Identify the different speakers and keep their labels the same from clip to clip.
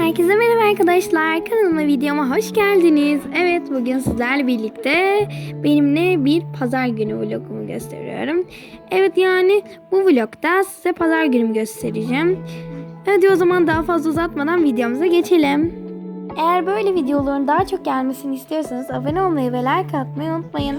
Speaker 1: Herkese merhaba arkadaşlar. Kanalıma videoma hoş geldiniz. Evet bugün sizlerle birlikte benimle bir pazar günü vlogumu gösteriyorum. Evet yani bu vlogda size pazar günümü göstereceğim. Hadi o zaman daha fazla uzatmadan videomuza geçelim. Eğer böyle videoların daha çok gelmesini istiyorsanız abone olmayı ve like atmayı unutmayın.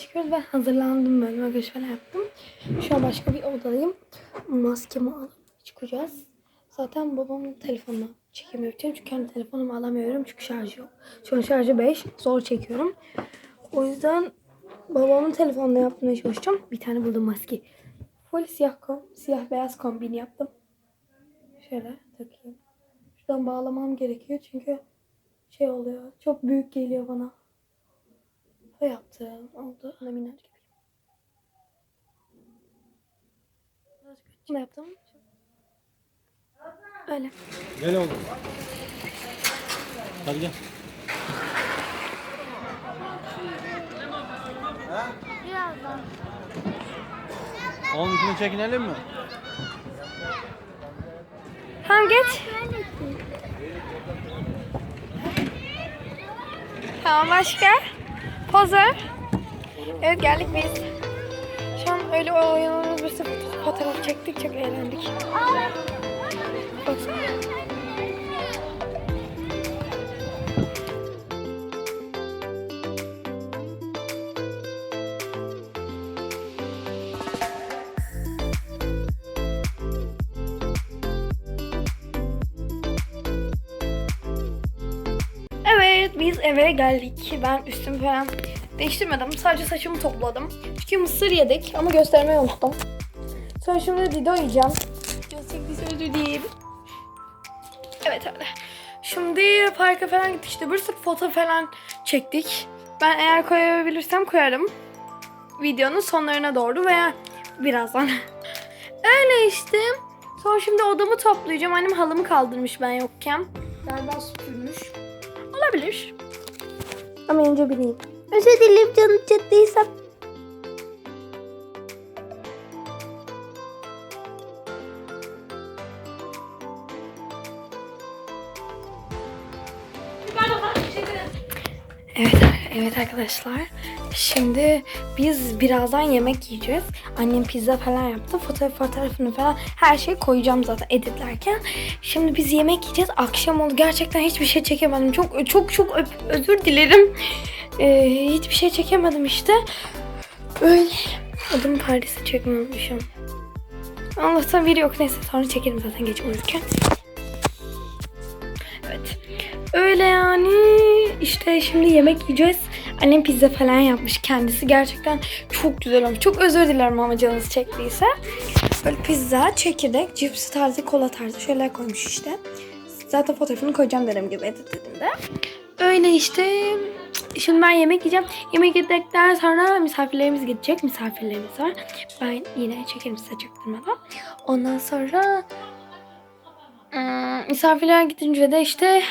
Speaker 1: Çıkıyoruz. Ben hazırlandım böyle makyaj falan yaptım. Şu an başka bir odadayım. Maskemi alıp çıkacağız. Zaten babamın telefonuna çekim yapacağım. Çünkü kendi telefonumu alamıyorum. Çünkü şarjı yok. Şu an şarjı 5. Zor çekiyorum. O yüzden babamın telefonuna yapmaya çalışacağım. Bir tane buldum maske. Full siyah, kom siyah beyaz kombin yaptım. Şöyle takayım. Şuradan bağlamam gerekiyor çünkü şey oluyor. Çok büyük geliyor bana. O yaptım. Oldu. Buna minnacık yapayım. Bunu yaptım. Öyle.
Speaker 2: Gel oğlum. Hadi gel. Oğlum ikini çekinelim mi?
Speaker 1: Tamam geç. Tamam başka? Pozer. Evet geldik biz. Şu an öyle oynadığımız bir fotoğraf çektik. Çok eğlendik. Baksana. Eve geldik. Ben üstümü falan değiştirmedim. Sadece saçımı topladım. Çünkü mısır yedik ama göstermeyi unuttum. Sonra şimdi Dido yiyeceğim. Gösterdiğiniz özür dilerim. Evet öyle. Şimdi parka falan gittik işte bir sürü foto falan çektik. Ben eğer koyabilirsem koyarım. Videonun sonlarına doğru veya birazdan. öyle işte. Sonra şimdi odamı toplayacağım. Annem halımı kaldırmış ben yokken. Galiba süpürmüş. Ama önce bileyim. Özür dilerim canım çattıysam. Evet, evet arkadaşlar. Şimdi biz birazdan yemek yiyeceğiz. Annem pizza falan yaptı. Fotoğraf fotoğrafını falan her şeyi koyacağım zaten editlerken. Şimdi biz yemek yiyeceğiz. Akşam oldu. Gerçekten hiçbir şey çekemedim. Çok çok çok özür dilerim. Ee, hiçbir şey çekemedim işte. Öyle. Adım Paris'i çekmemişim. Allah'tan biri yok. Neyse sonra çekerim zaten gece uyurken. Evet. Öyle yani. İşte şimdi yemek yiyeceğiz. Annem pizza falan yapmış kendisi. Gerçekten çok güzel olmuş. Çok özür dilerim ama canınız çektiyse. Böyle pizza, çekirdek, cips tarzı, kola tarzı şeyler koymuş işte. Zaten fotoğrafını koyacağım dediğim gibi editlediğimde. Öyle işte. Şimdi ben yemek yiyeceğim. Yemek yedikten sonra misafirlerimiz gidecek. Misafirlerimiz var. Ben yine çekerim size çaktırmadan. Ondan sonra ım, misafirler gidince de işte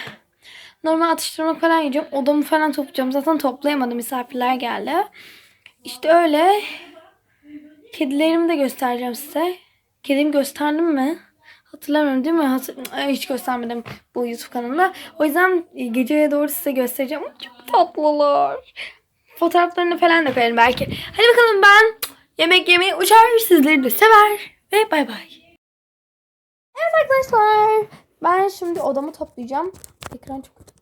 Speaker 1: normal atıştırmalık falan yiyeceğim. Odamı falan toplayacağım. Zaten toplayamadım. Misafirler geldi. İşte öyle. Kedilerimi de göstereceğim size. Kedimi gösterdim mi? Hatırlamıyorum değil mi? Hiç göstermedim bu YouTube kanalında. O yüzden e, geceye doğru size göstereceğim. Çok tatlılar. Fotoğraflarını falan da koyarım belki. Hadi bakalım ben Yemek yemeyi uçar, sizleri de sever ve bay bay. Evet arkadaşlar. Ben şimdi odamı toplayacağım. Ekran çok kötü.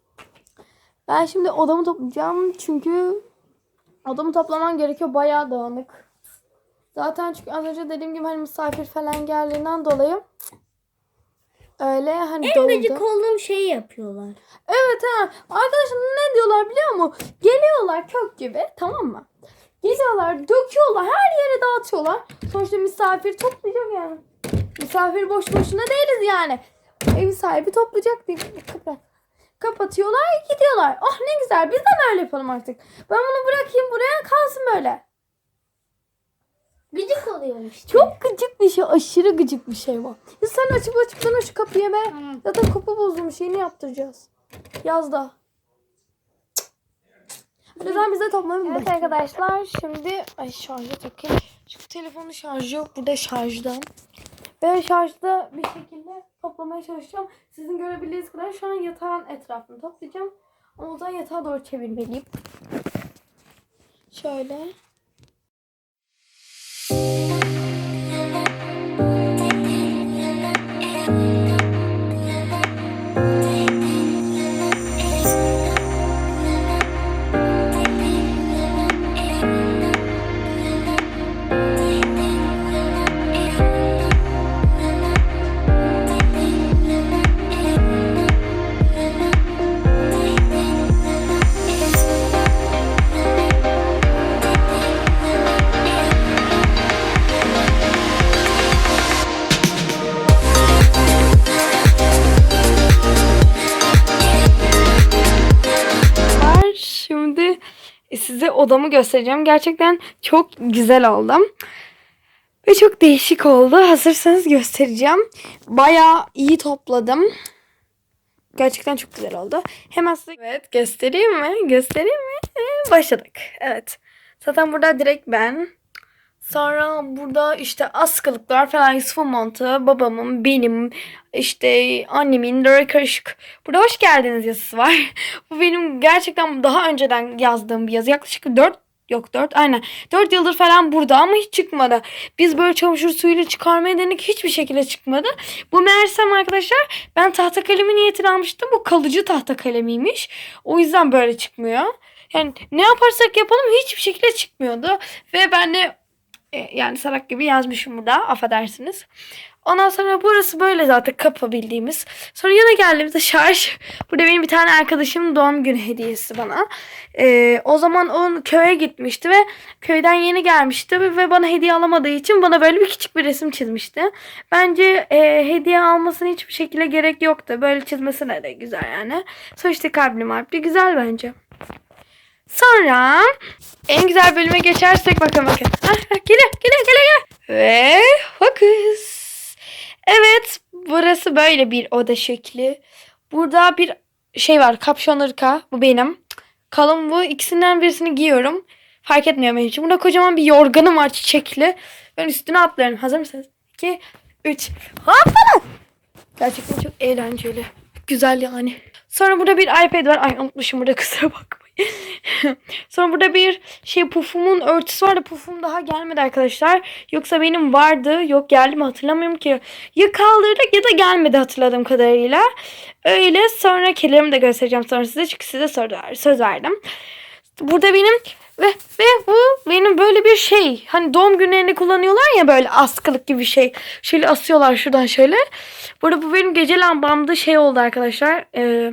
Speaker 1: Ben şimdi odamı toplayacağım çünkü odamı toplamam gerekiyor. Bayağı dağınık. Zaten çünkü az önce dediğim gibi hani misafir falan geldiğinden dolayı öyle hani
Speaker 3: En
Speaker 1: doludu.
Speaker 3: gıcık olduğum şeyi yapıyorlar.
Speaker 1: Evet ha. Arkadaşlar ne diyorlar biliyor musun? Geliyorlar kök gibi tamam mı? Geliyorlar döküyorlar her yere dağıtıyorlar. Sonuçta misafir toplayacak yani. Misafir boş boşuna değiliz yani. Ev sahibi toplayacak diye kapat. Kapatıyorlar gidiyorlar. Oh ne güzel biz de böyle yapalım artık. Ben bunu bırakayım buraya kalsın böyle.
Speaker 3: Gıcık oluyorum işte.
Speaker 1: Çok gıcık bir şey. Aşırı gıcık bir şey bu. Ya sen açıp açıp sana şu kapıya be.
Speaker 3: Tamam.
Speaker 1: Zaten kapı bozulmuş. Yeni yaptıracağız. Yazda. Yüzden bize toplamayı Evet arkadaşlar şimdi ay şarja takayım. Çünkü telefonun şarjı yok. Burada şarjdan. Ve şarjda bir şekilde toplamaya çalışacağım. Sizin görebildiğiniz kadar şu an yatağın etrafını toplayacağım. Ama o zaman yatağa doğru çevirmeliyim. Şöyle. Size odamı göstereceğim. Gerçekten çok güzel oldum. Ve çok değişik oldu. Hazırsanız göstereceğim. Bayağı iyi topladım. Gerçekten çok güzel oldu. Hemen size evet, göstereyim mi? Göstereyim mi? Ee, başladık. Evet. Zaten burada direkt ben. Sonra burada işte askılıklar falan Yusuf'un montu, babamın, benim, işte annemin böyle karışık. Burada hoş geldiniz yazısı var. Bu benim gerçekten daha önceden yazdığım bir yazı. Yaklaşık 4 yok 4 aynen 4 yıldır falan burada ama hiç çıkmadı. Biz böyle çamaşır suyuyla çıkarmaya denedik hiçbir şekilde çıkmadı. Bu meğersem arkadaşlar ben tahta kalemi niyetini almıştım. Bu kalıcı tahta kalemiymiş. O yüzden böyle çıkmıyor. Yani ne yaparsak yapalım hiçbir şekilde çıkmıyordu. Ve ben de yani salak gibi yazmışım burada affedersiniz. Ondan sonra burası böyle zaten kapı bildiğimiz. Sonra yana geldiğimizde şarj. Burada benim bir tane arkadaşımın doğum günü hediyesi bana. E, o zaman onun köye gitmişti ve köyden yeni gelmişti ve bana hediye alamadığı için bana böyle bir küçük bir resim çizmişti. Bence e, hediye almasına hiçbir şekilde gerek yoktu. Böyle çizmesine de güzel yani. Sonuçta kalpli marpli güzel bence. Sonra en güzel bölüme geçersek bakın bakın. Ah, geliyor geliyor geliyor. Ve fokus. Evet burası böyle bir oda şekli. Burada bir şey var kapşon ırka. Bu benim. Kalın bu. ikisinden birisini giyiyorum. Fark etmiyor benim için. Burada kocaman bir yorganım var çiçekli. Ben üstüne atlıyorum. Hazır mısınız? 2, 3. Hoppala. Gerçekten çok eğlenceli. Güzel yani. Sonra burada bir iPad var. Ay unutmuşum burada kusura bakmayın. Sonra burada bir şey pufumun örtüsü vardı. Pufum daha gelmedi arkadaşlar. Yoksa benim vardı. Yok geldi mi hatırlamıyorum ki. Ya kaldırdık ya da gelmedi hatırladığım kadarıyla. Öyle sonra kelerimi de göstereceğim sonra size. Çünkü size söz, verdim. Burada benim ve ve bu benim böyle bir şey. Hani doğum günlerinde kullanıyorlar ya böyle askılık gibi bir şey. Şöyle asıyorlar şuradan şöyle. Burada bu benim gece lambamda şey oldu arkadaşlar. Ee,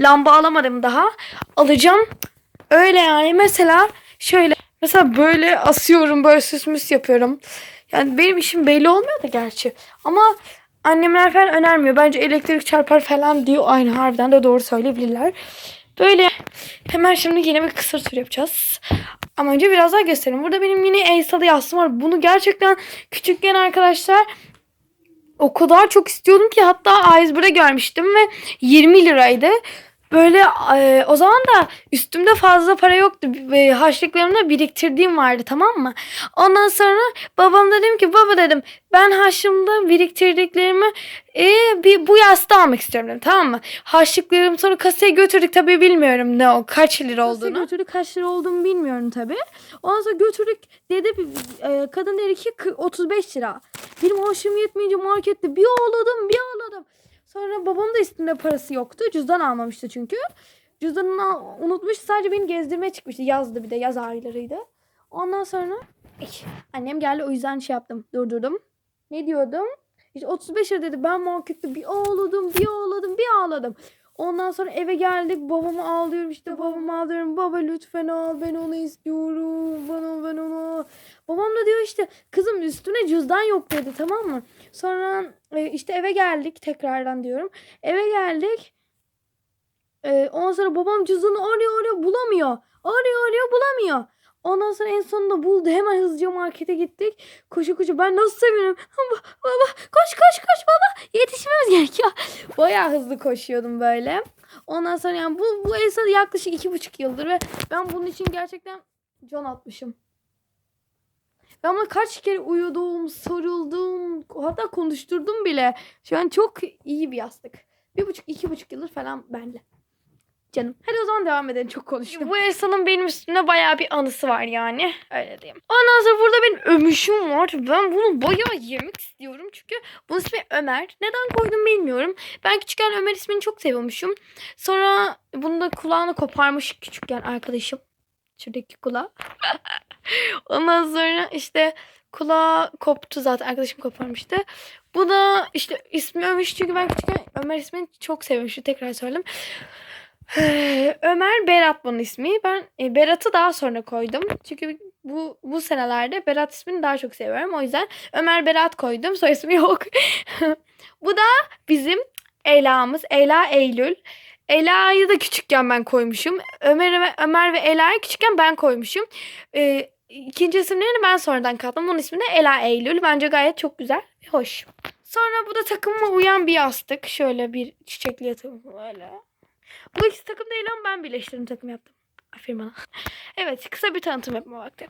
Speaker 1: lamba alamadım daha. Alacağım. Öyle yani mesela şöyle mesela böyle asıyorum böyle süs müs yapıyorum. Yani benim işim belli olmuyor da gerçi. Ama annemler falan önermiyor. Bence elektrik çarpar falan diyor. Aynı harbiden de doğru söyleyebilirler. Böyle hemen şimdi yine bir kısır tur yapacağız. Ama önce biraz daha göstereyim. Burada benim yine Aysa'da yastığım var. Bunu gerçekten küçükken arkadaşlar o kadar çok istiyordum ki hatta A101'e görmüştüm ve 20 liraydı. Böyle e, o zaman da üstümde fazla para yoktu. E, harçlıklarımı biriktirdiğim vardı tamam mı? Ondan sonra babam dedim ki baba dedim ben harçlığımda biriktirdiklerimi e, bir bu yastığı almak istiyorum dedim tamam mı? Harçlıklarımı sonra kasaya götürdük tabii bilmiyorum ne o kaç lira olduğunu. götürdük kaç lira olduğunu bilmiyorum tabii. Ondan sonra götürdük dedi e, kadın dedi ki kı- 35 lira. Benim harçlığım yetmeyince markette bir ağladım bir ağladım. Sonra babam da üstünde parası yoktu. Cüzdan almamıştı çünkü. Cüzdanını unutmuş. Sadece beni gezdirmeye çıkmıştı. Yazdı bir de. Yaz aylarıydı. Ondan sonra Ey, annem geldi o yüzden şey yaptım. Durdurdum. Ne diyordum? İşte 35 lira dedi. Ben markette bir ağladım, bir ağladım, bir ağladım. Ondan sonra eve geldik. Babamı ağlıyorum işte. Babamı ağlıyorum. Baba lütfen al. Ben onu istiyorum. Bana ben onu. Babam da diyor işte kızım üstüne cüzdan yok dedi tamam mı? Sonra e, işte eve geldik tekrardan diyorum. Eve geldik. E, ondan sonra babam cüzdanı arıyor arıyor bulamıyor. Arıyor arıyor bulamıyor. Ondan sonra en sonunda buldu. Hemen hızlıca markete gittik. Koşu koşu ben nasıl sevinirim. Baba, koş koş koş baba. Yetişmemiz gerekiyor. Bayağı hızlı koşuyordum böyle. Ondan sonra yani bu, bu son yaklaşık iki buçuk yıldır ve ben bunun için gerçekten can atmışım. Ben ama kaç kere uyudum, sarıldım, hatta konuşturdum bile. Şu an çok iyi bir yastık. Bir buçuk, iki buçuk yıldır falan bende. Canım. Hadi o zaman devam edelim. Çok konuştum. Bu Elsa'nın benim üstümde bayağı bir anısı var yani. Öyle diyeyim. Ondan sonra burada benim ömüşüm var. Ben bunu bayağı yemek istiyorum. Çünkü bunun ismi Ömer. Neden koydum bilmiyorum. Ben küçükken Ömer ismini çok seviyormuşum. Sonra bunu da kulağını koparmış küçükken arkadaşım. Şuradaki kulağı. Ondan sonra işte kulağı koptu zaten. Arkadaşım koparmıştı. Bu da işte ismi Ömüş çünkü ben küçükken Ömer ismini çok sevmiştim. Tekrar söyledim. Ee, Ömer Berat bunun ismi. Ben e, Berat'ı daha sonra koydum. Çünkü bu bu senelerde Berat ismini daha çok seviyorum. O yüzden Ömer Berat koydum. Soy ismi yok. bu da bizim Ela'mız. Ela Eylül. Ela'yı da küçükken ben koymuşum. Ömer Ömer ve Ela'yı küçükken ben koymuşum. Ee, ikinci isimlerini ben sonradan kattım. Bunun ismi de Ela Eylül. Bence gayet çok güzel ve hoş. Sonra bu da takımıma uyan bir yastık. Şöyle bir çiçekli yatağım böyle. Bu ikisi takım değil ama ben birleştirdim takım yaptım. Aferin bana. evet kısa bir tanıtım yapma vakti.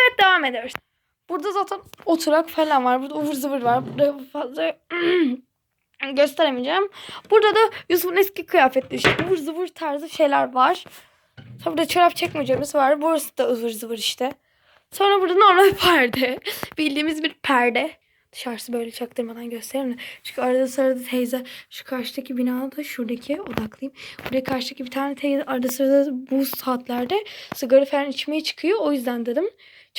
Speaker 1: Evet devam ediyoruz. Burada zaten oturak falan var. Burada ıvır zıvır var. Burada fazla gösteremeyeceğim. Burada da Yusuf'un eski kıyafetleri işte ıvır zıvır tarzı şeyler var. Sonra burada çorap çekmecemiz var. Burası da ıvır zıvır işte. Sonra burada normal perde. Bildiğimiz bir perde. Dışarısı böyle çaktırmadan göstereyim de. Çünkü arada sırada teyze şu karşıdaki binada şuradaki odaklayayım. Buraya karşıdaki bir tane teyze arada sırada bu saatlerde sigara falan içmeye çıkıyor. O yüzden dedim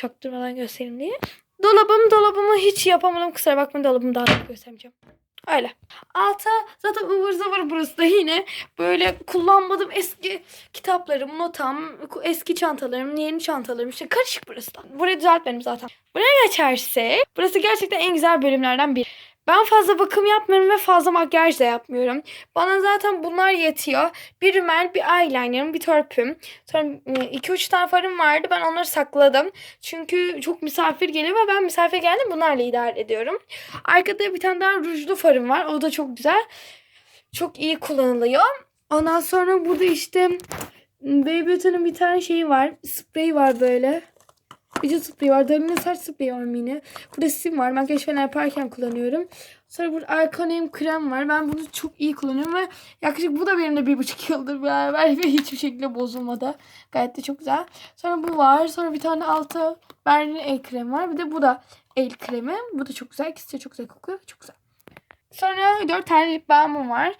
Speaker 1: çaktırmadan göstereyim diye. Dolabım dolabımı hiç yapamadım. Kusura bakmayın dolabımı daha da göstermeyeceğim. Öyle. Alta zaten ıvır zıvır burası da yine böyle kullanmadığım eski kitaplarım, notam, eski çantalarım, yeni çantalarım işte karışık burası da. Burayı düzeltmedim zaten. Buraya geçersek burası gerçekten en güzel bölümlerden biri. Ben fazla bakım yapmıyorum ve fazla makyaj da yapmıyorum. Bana zaten bunlar yetiyor. Bir rimel, bir eyelinerım, bir törpüm. Sonra 2-3 tane farım vardı. Ben onları sakladım. Çünkü çok misafir geliyor ve ben misafir geldim bunlarla idare ediyorum. Arkada bir tane daha rujlu farım var. O da çok güzel. Çok iyi kullanılıyor. Ondan sonra burada işte Baby Beauty'nin bir tane şeyi var. Spreyi var böyle. Vücut spreyi var. Dalina saç spreyi var yine. Burada sim var. Makyaj falan yaparken kullanıyorum. Sonra burada Arcanum krem var. Ben bunu çok iyi kullanıyorum ve yaklaşık bu da benimle bir buçuk yıldır beraber ve hiçbir şekilde bozulmadı. Gayet de çok güzel. Sonra bu var. Sonra bir tane altı Berlin el kremi var. Bir de bu da el kremi. Bu da çok güzel. İkisi de çok güzel kokuyor. Çok güzel. Sonra dört tane lip balmım var.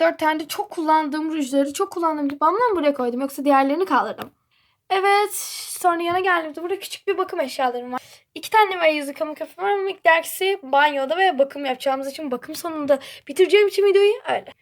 Speaker 1: Dört tane de çok kullandığım rujları, çok kullandığım lip balmları buraya koydum. Yoksa diğerlerini kaldırdım. Evet. Sonra yana geldiğimde burada küçük bir bakım eşyalarım var. İki tane var yüz yıkama kapım var ama miktarkisi banyoda ve bakım yapacağımız için bakım sonunda bitireceğim için videoyu öyle.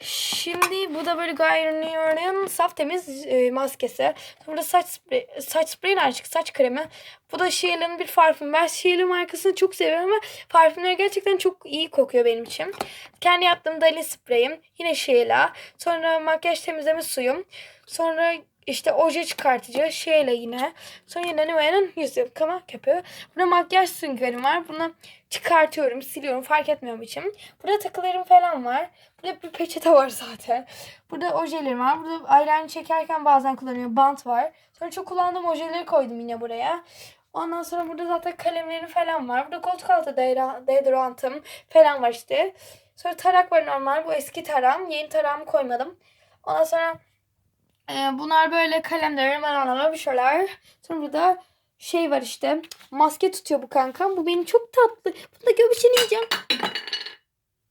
Speaker 1: Şimdi bu da böyle Garnier'ın saf temiz e, maskesi. Burada saç sprey, saç spreyi açık saç kremi. Bu da Sheila's bir parfüm. Ben Sheila markasını çok seviyorum ama parfümleri gerçekten çok iyi kokuyor benim için. Kendi yaptığım Dali spreyim. Yine Sheila. Sonra makyaj temizleme suyum. Sonra işte oje çıkartıcı Sheila yine. Sonra yine Nivea'nın yüz yıkama köpüğü. Burada makyaj süngerim var. Bunu çıkartıyorum, siliyorum. Fark etmiyorum için. Burada takılarım falan var. Burada bir peçete var zaten. Burada ojelerim var. Burada eyeliner çekerken bazen kullanıyorum. Bant var. Sonra çok kullandığım ojeleri koydum yine buraya. Ondan sonra burada zaten kalemlerim falan var. Burada koltuk altı deodora- deodorantım falan var işte. Sonra tarak var normal. Bu eski taram. Yeni tarağımı koymadım. Ondan sonra e, bunlar böyle kalemlerim var bir şeyler. Sonra burada şey var işte. Maske tutuyor bu kankam. Bu benim çok tatlı. Bunu da göbüşünü yiyeceğim.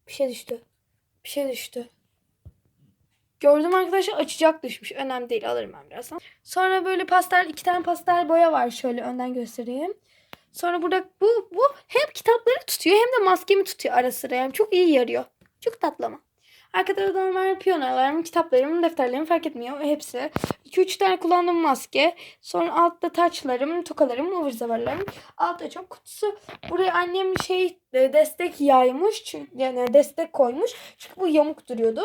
Speaker 1: Bir şey düştü. Bir şey düştü. Gördüm arkadaşlar açacak düşmüş. Önemli değil alırım ben birazdan. Sonra böyle pastel iki tane pastel boya var. Şöyle önden göstereyim. Sonra burada bu bu hem kitapları tutuyor hem de maskemi tutuyor ara sıra. Yani çok iyi yarıyor. Çok tatlı ama. Arkada da normal piyanolarım, kitaplarım, defterlerim fark etmiyor. Hepsi. 2-3 tane kullandığım maske. Sonra altta taçlarım, tokalarım, ıvır zıvırlarım. Altta çok kutusu. Buraya annem şey e, destek yaymış. Çünkü, yani destek koymuş. Çünkü bu yamuk duruyordu.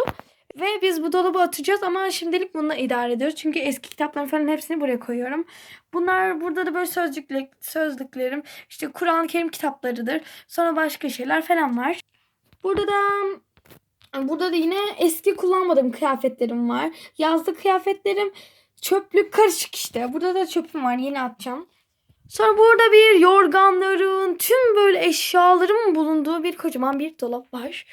Speaker 1: Ve biz bu dolaba atacağız ama şimdilik bununla idare ediyoruz. Çünkü eski kitapların falan hepsini buraya koyuyorum. Bunlar burada da böyle sözlükler, sözlüklerim, işte Kur'an-ı Kerim kitaplarıdır. Sonra başka şeyler falan var. Burada da burada da yine eski kullanmadığım kıyafetlerim var. Yazlık kıyafetlerim çöplük karışık işte. Burada da çöpüm var yeni atacağım. Sonra burada bir yorganların, tüm böyle eşyaların bulunduğu bir kocaman bir dolap var.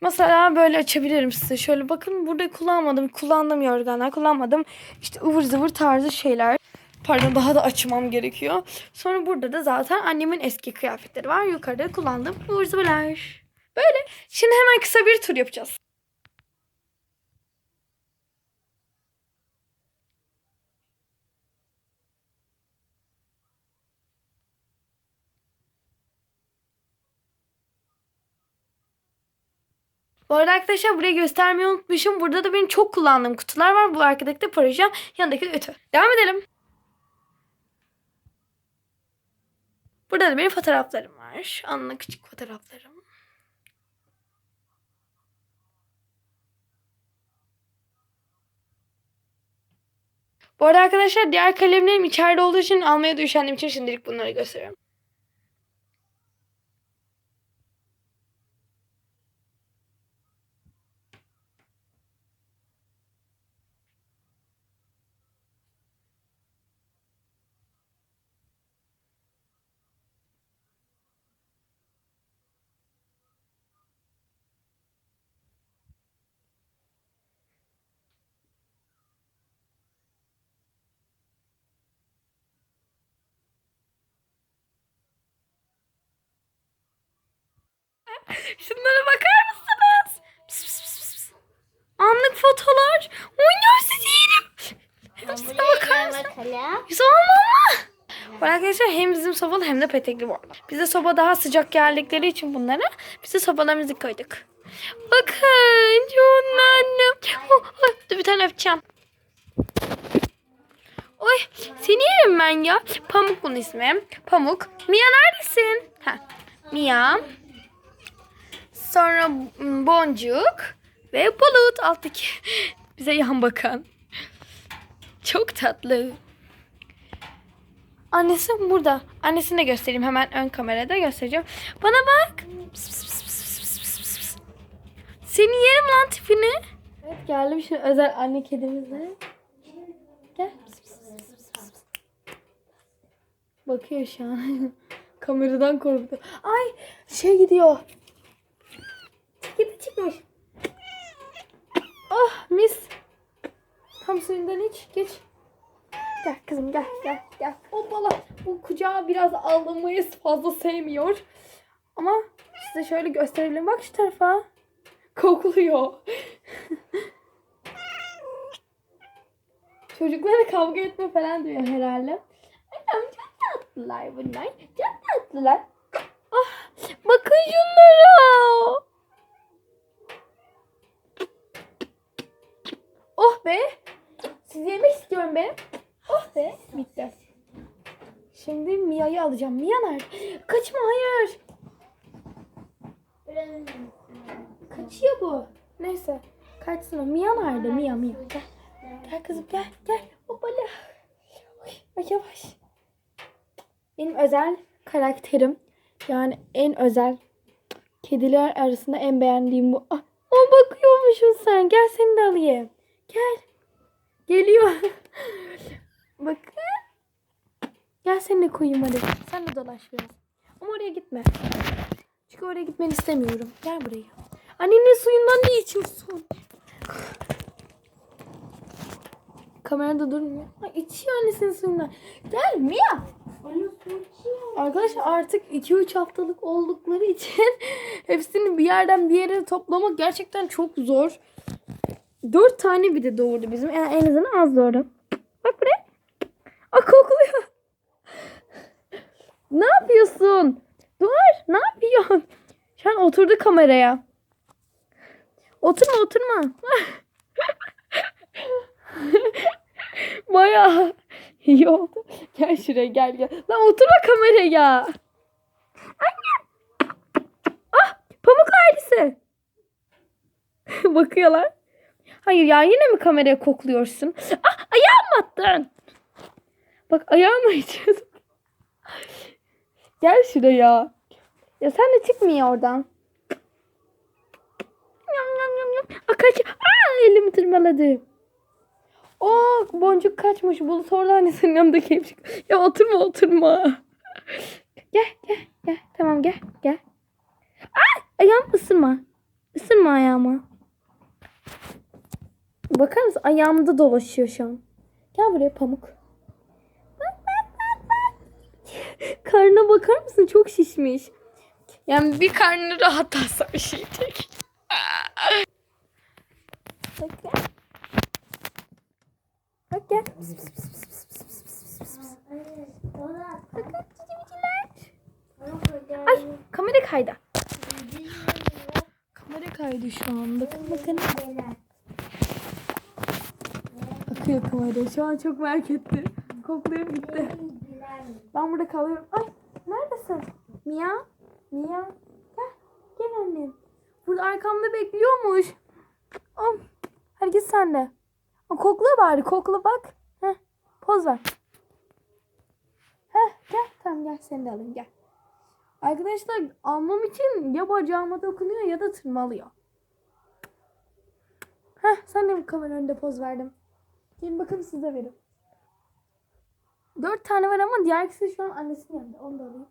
Speaker 1: Mesela böyle açabilirim size. Şöyle bakın burada kullanmadım. Kullandığım yorganlar kullanmadım. İşte ıvır zıvır tarzı şeyler. Pardon daha da açmam gerekiyor. Sonra burada da zaten annemin eski kıyafetleri var. Yukarıda kullandığım ıvır zıvırlar. Böyle. Şimdi hemen kısa bir tur yapacağız. Bu arada arkadaşlar buraya göstermeyi unutmuşum. Burada da benim çok kullandığım kutular var. Bu arkadaki de projem. Yanındaki de ütü. Devam edelim. Burada da benim fotoğraflarım var. Anla küçük fotoğraflarım. Bu arada arkadaşlar diğer kalemlerim içeride olduğu için almaya da üşendiğim için şimdilik bunları gösteriyorum. Şunlara bakar mısınız? Pıs pıs pıs pıs. Anlık fotolar. Oynuyor sizi yerim. Hepsine bakar mısın? Güzel olmalı. Bu arkadaşlar hem bizim sobalı hem de petekli bu. Bize soba daha sıcak geldikleri için bunlara biz de sobalarımızı koyduk. Bakın canım annem. Oh, oh, dur bir tane öpeceğim. Oy seni yerim ben ya. Pamuk bunun ismi. Pamuk. Mia neredesin? Ha. Mia. Sonra boncuk ve bulut alttaki bize yan bakan. Çok tatlı. Annesi burada. Annesini de göstereyim hemen ön kamerada göstereceğim. Bana bak. Seni yerim lan tipini. Evet geldim şu özel anne kedimizle. Gel. Bakıyor şu an. Kameradan korktu. Ay şey gidiyor. Kedi çıkmış. Oh mis. Tam suyundan iç. Geç. Gel kızım gel gel gel. O bu kucağı biraz ağlamayı fazla sevmiyor. Ama size şöyle gösterebilirim. Bak şu tarafa. Kokluyor. Çocuklara kavga etme falan diyor herhalde. Anam çok tatlılar bunlar. Çok tatlılar. Ah, bakın şunlara. Oh be. Sizi yemek istiyorum be. Oh be bitti. Şimdi Mia'yı alacağım. Mia nerede? Kaçma hayır. Kaçıyor bu. Neyse. Kaçsın o. Mia nerede? Mia Mia. Gel. Gel kızım gel gel. Hoppala. Ay, yavaş. Benim özel karakterim. Yani en özel kediler arasında en beğendiğim bu. Ah, o bakıyormuşsun sen. Gel seni de alayım. Gel. Geliyor. Bakın. Gel seni koyayım hadi. Sen de dolaş biraz. Ama oraya gitme. Çünkü oraya gitmeni istemiyorum. Gel buraya. Annenin suyundan ne içiyorsun? Kamerada durmuyor. Ay içiyor annesinin suyundan. Gel Mia. Arkadaşlar artık 2-3 haftalık oldukları için hepsini bir yerden bir yere toplamak gerçekten çok zor. 4 tane bir de doğurdu bizim. Yani en azından az doğurdu. Bak buraya. Aa kokluyor. ne yapıyorsun? Dur. Ne yapıyorsun? Şu an oturdu kameraya. Oturma oturma. Bayağı iyi oldu. Gel şuraya gel gel. Lan oturma kameraya. Anne. Ah pamuk ailesi. Bakıyorlar. Hayır ya yine mi kameraya kokluyorsun? Ah ayağım attın. Bak ayağımı içiyorsun. Gel şuraya. Ya sen de çıkmıyor oradan. Yam yam yam yam. Aa, kaç. Aa, elimi tırmaladı. Oo boncuk kaçmış. Bulut orada annesinin yanındakiymiş. Ya oturma oturma. Gel gel gel. Tamam gel gel. Aa, ayağım ısırma. Isırma ayağımı. Bakar mısın? Ayağımda dolaşıyor şu an. Gel buraya pamuk. Bak bak bak bak. Karnına bakar mısın? Çok şişmiş. Yani bir karnını rahatlatsa bir şey tek. Bak gel. Bak gel. Bakın. Ay kamera kaydı. Kamera kaydı şu an. Bakın bakın. Akıyor kamera. Şu an çok merak etti. Kokluyor gitti. Ben burada kalıyorum. Ay neredesin? Mia? Mia? Gel. Gel annem. Burada arkamda bekliyormuş. Am. Hadi git sen de. Aa, Kokla bari. Kokla bak. Heh. Poz ver. Heh. Gel. Tamam gel. Seni de alayım. Gel. Arkadaşlar almam için ya bacağıma dokunuyor ya da tırmalıyor. Heh. Sen de kamera önünde poz verdim. Gelin bakın size verin. Dört tane var ama diğer ikisi şu an annesinin yanında. Onu da alayım.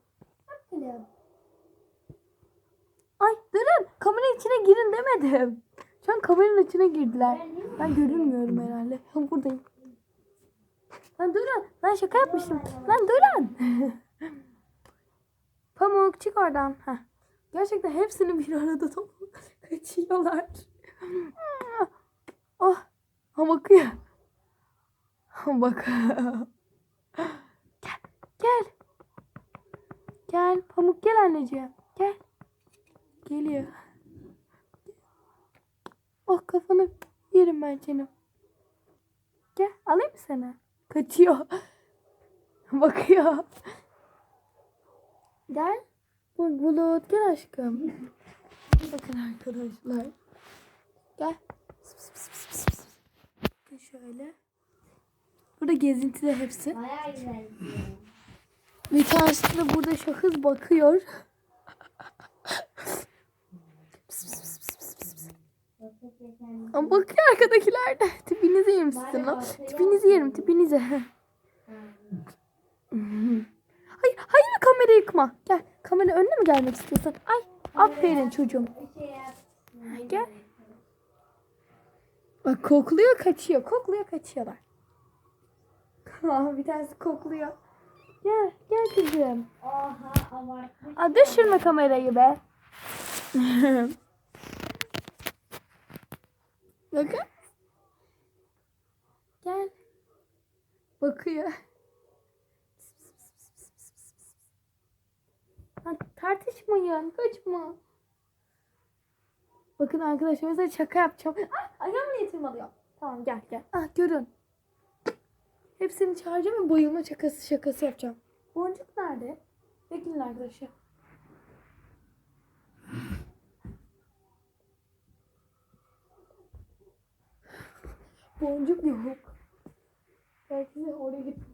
Speaker 1: Ay durun. Kameranın içine girin demedim. Şu an kameranın içine girdiler. Ben görünmüyorum herhalde. Ben buradayım. Lan durun. Lan şaka yapmıştım. Lan durun. Pamuk çık oradan. Heh. Gerçekten hepsini bir arada toplu kaçıyorlar. oh. Ha bakıyor. Bak. gel. Gel. Pamuk gel anneciğim. Gel. Geliyor. Oh kafanı yerim ben senin. Gel alayım sana? Kaçıyor. Bakıyor. Gel. Bu bulut gel aşkım. Bakın arkadaşlar. Gel. Şöyle. Burada gezintiler hepsi.
Speaker 3: Bayağı güzel.
Speaker 1: Bir tanesi de burada şahıs bakıyor. Ama bakıyor arkadakiler de. Tipinizi yerim sizin lan. Tipinizi yerim tipinizi. hayır hayır kamera yıkma. Gel kamera önüne mi gelmek istiyorsun? Ay aferin çocuğum. Gel. Bak kokluyor kaçıyor. Kokluyor kaçıyorlar. Bir tanesi kokluyor. Gel gel kızım.
Speaker 3: Oha abartmış.
Speaker 1: Aa, düşürme kamerayı be. Bakın. Gel. Bakıyor. Lan tartışmayın. Kaçma. Bakın arkadaşlar mesela şaka yapacağım. Ah, ayağım niye tırmalıyor? Tamam gel gel. Ah görün. Hepsini çağıracağım ve bayılma şakası şakası yapacağım. Boncuk nerede? Bekleyin arkadaşlar. Boncuk yok. Belki de oraya gitmiş.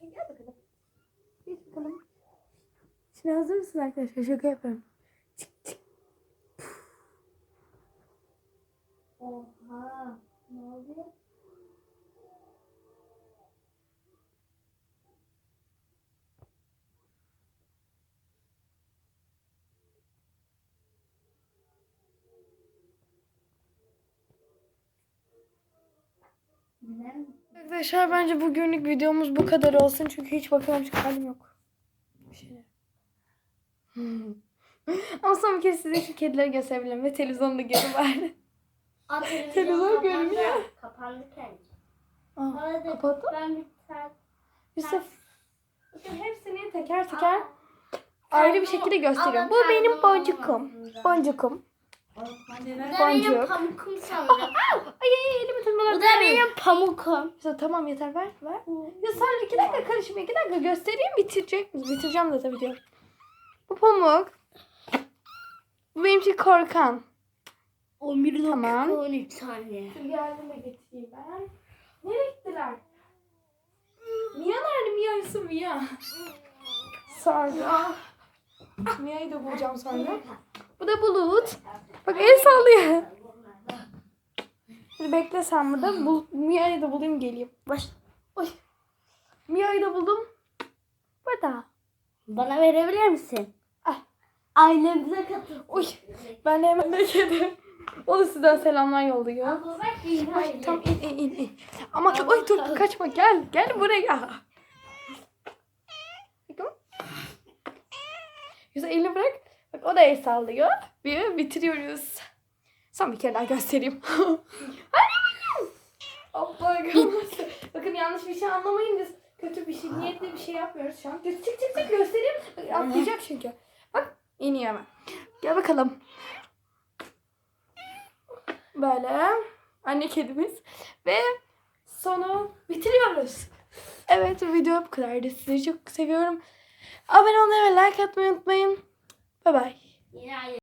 Speaker 1: Sen gel bakalım. Geç bakalım. Şimdi hazır mısın arkadaşlar? Şaka yapıyorum. Çık çık.
Speaker 3: Oha. Ne oluyor?
Speaker 1: Arkadaşlar bence bugünlük videomuz bu kadar olsun. Çünkü hiç bakamamış halim yok. Bir şeyler. Hmm. Ama son bir kez size şu kedileri gösterebilirim ve televizyonu da geri.
Speaker 3: Aa,
Speaker 1: Televizyon görünüyor.
Speaker 3: Kapandı kendi.
Speaker 1: Aa,
Speaker 3: Arada
Speaker 1: kapattı.
Speaker 3: Ben bir tane
Speaker 1: Yusuf. Bakın hepsini teker teker ayrı bir şekilde gösteriyorum. Bu benim boncukum. Boncukum.
Speaker 3: Bu da
Speaker 1: Boncuk.
Speaker 3: benim pamukum sanırım.
Speaker 1: Ay ay ay elimi tırmalar.
Speaker 3: Bu da benim pamukum.
Speaker 1: Yusuf tamam yeter ver ver. Ya sen iki dakika karışma iki dakika göstereyim bitirecek misin? Bitireceğim zaten video. Bu pamuk. Bu benimki korkan.
Speaker 3: 11
Speaker 1: Tamam.
Speaker 3: 13 saniye.
Speaker 1: Yardıma getireyim ben. Nereye gittiler? Mia nerede? Mia Yusuf Mia. Sonra. Mia'yı da bulacağım sonra. Bu da Bulut. Bak el sallıyor. Hadi bekle sen burada. Bul, Mia'yı da bulayım geleyim. Baş. Oy. Mia'yı da buldum. Burada.
Speaker 3: Bana verebilir misin?
Speaker 1: Ah.
Speaker 3: Ailemize katıl.
Speaker 1: Oy. Ben de hemen bekledim. O da sizden selamlar yolluyor.
Speaker 3: Abla bak
Speaker 1: Ay, tam in in in in. Ama ay dur kaçma gel gel buraya. Yüzü elini bırak. Bak o da el sallıyor. Bir bitiriyoruz. Son bir kere daha göstereyim. Hadi. Hoppa kalmasın. Bakın yanlış bir şey anlamayın biz kötü bir şey, niyetli bir şey yapmıyoruz şu an. Çık çık çık göstereyim. Atlayacak çünkü. Bak iniyor hemen. Gel bakalım. Böyle. Anne kedimiz. Ve sonu bitiriyoruz. Evet video bu kadardı. Sizi çok seviyorum. Abone olmayı ve like atmayı unutmayın. Bye bye.